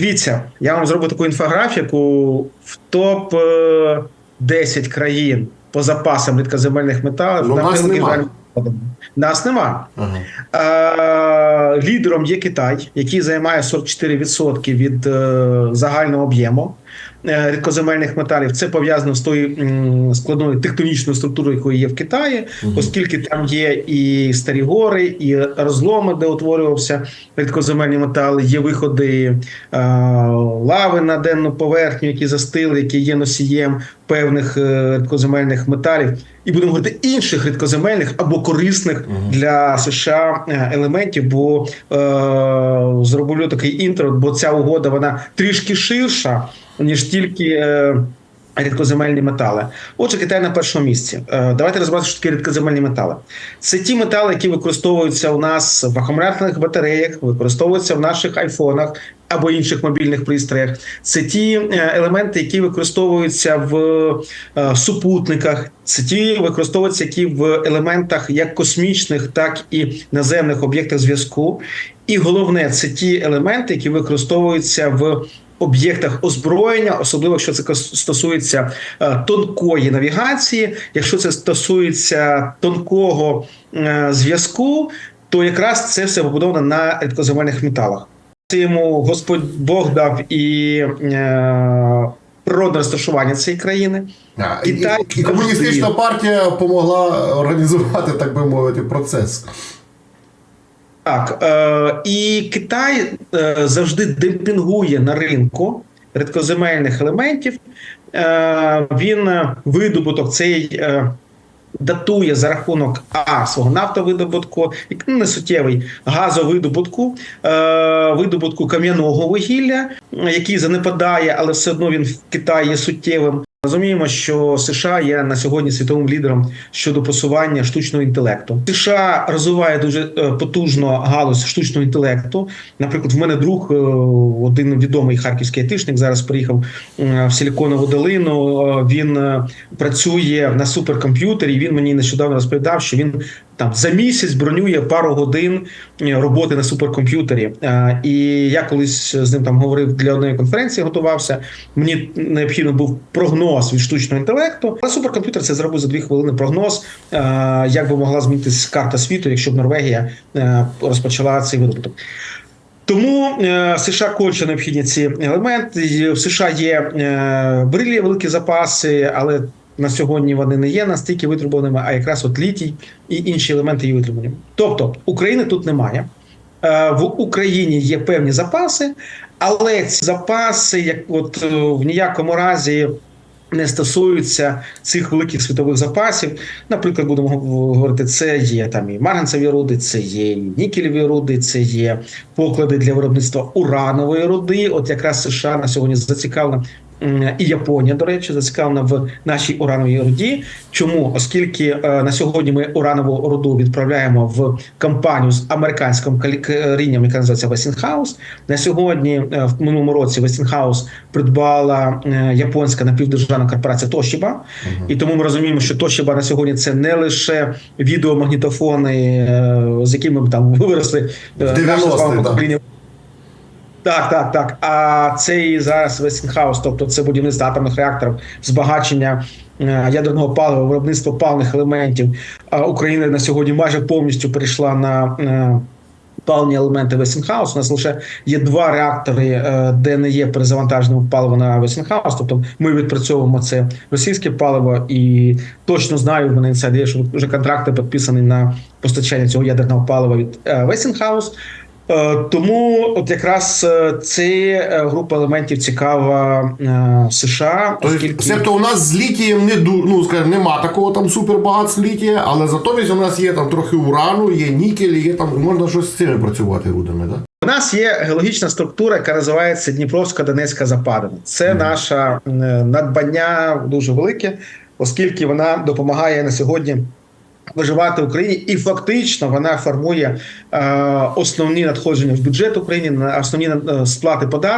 Дивіться, я вам зроблю таку інфографіку в топ е, 10 країн по запасам рідкоземельних металів. Ну, на нас превеликий Нас нема. Ага. Е, лідером є Китай, який займає 44% від е, загального об'єму е, рідкоземельних металів. Це пов'язано з тою складною тектонічною структурою, якою є в Китаї, оскільки там є і старі гори, і розломи, де утворювався рідкоземельні метали, є виходи е, лави на денну поверхню, які застили, які є носієм певних е, рідкоземельних металів, і будемо говорити інших рідкоземельних або корисних для США е, елементів. Бо е, зроблю такий інтро, бо ця угода вона трішки ширша ніж тільки. Е, Рідкоземельні метали. Отже, Китай на першому місці. Е, Давайте розбиратися, що таке рідкоземельні метали. Це ті метали, які використовуються у нас в акумуляторних батареях, використовуються в наших айфонах або інших мобільних пристроях. Це ті е, елементи, які використовуються в е, супутниках. Це ті використовуються, які в елементах як космічних, так і наземних об'єктах зв'язку. І головне, це ті елементи, які використовуються в об'єктах озброєння, особливо якщо це стосується е, тонкої навігації, якщо це стосується тонкого е, зв'язку, то якраз це все побудовано на рідкоземельних металах. Це йому Господь Бог дав і е, природне розташування цієї країни. А, Китай і, і комуністична партія допомогла організувати, так би мовити, процес. Так, е, і Китай е, завжди демпінгує на ринку рідкоземельних елементів. Е, він е, видобуток цей е, датує за рахунок А свого нафтовидобутку, ну, не суттєвий газовидобутку, е, видобутку кам'яного вугілля, який занепадає, але все одно він в Китаї суттєвим. Розуміємо, що США є на сьогодні світовим лідером щодо просування штучного інтелекту. США розвиває дуже е, потужно галузь штучного інтелекту. Наприклад, в мене друг, е, один відомий харківський айтишник, зараз приїхав е, в Силіконову долину. Він працює на суперкомп'ютері. Він мені нещодавно розповідав, що він там за місяць бронює пару годин роботи на суперкомп'ютері. Е, І я колись з ним там говорив для одної конференції, готувався. Мені необхідно був прогноз від штучного інтелекту. Але суперкомп'ютер це зробив за дві хвилини прогноз, е, як би могла змінитися карта світу, якщо б Норвегія е, розпочала цей видобуток. Тому е, США конче необхідні ці елементи. В США є е, брилі великі запаси, але на сьогодні вони не є настільки витребуваними, а якраз от літій і інші елементи є витребувані. Тобто України тут немає. Е, В Україні є певні запаси, але ці запаси, як от е, в ніякому разі. Не стосуються цих великих світових запасів. Наприклад, будемо говорити, це є там і марганцеві руди, це є і нікелеві руди, це є поклади для виробництва уранової руди. От якраз США на сьогодні зацікавлена і Японія, до речі, зацікавлена в нашій урановій руді. Чому? Оскільки е, на сьогодні ми уранову руду відправляємо в компанію з американським калікарінням, яка називається Westinghouse. На сьогодні е, в минулому році Westinghouse придбала е, японська напівдержавна корпорація Toshiba. І тому ми розуміємо, що Toshiba на сьогодні це не лише відеомагнітофони, з якими ми там виросли е, В 90-ті, наше з вами так. покоління. Так, так, так. А це і зараз Westinghouse, тобто це будівництво атомних реакторів, збагачення е, ядерного палива, виробництво паливних елементів. А Україна на сьогодні майже повністю перейшла на е, паливні елементи Westinghouse. У нас лише є два реактори, е, де не є перезавантаженого палива на Westinghouse. Тобто ми відпрацьовуємо це російське паливо, і точно знаю, в мене інсайд що вже контракти підписані на постачання цього ядерного палива від е. Е, Тому от якраз е, ця е, група елементів цікава е, США, Тобто, оскільки Себто у нас з літієм не ду, ну, скажімо, нема такого там супербагатства літія, але затомість у нас є там трохи урану, є нікель, є там можна щось з цими працювати рудами, так? У нас є геологічна структура, яка називається Дніпровська Донецька Западина. Це наше надбання дуже велике, оскільки вона допомагає на сьогодні. Виживати в Україні, і фактично вона формує е, основні надходження в бюджет України, основні е, сплати податків.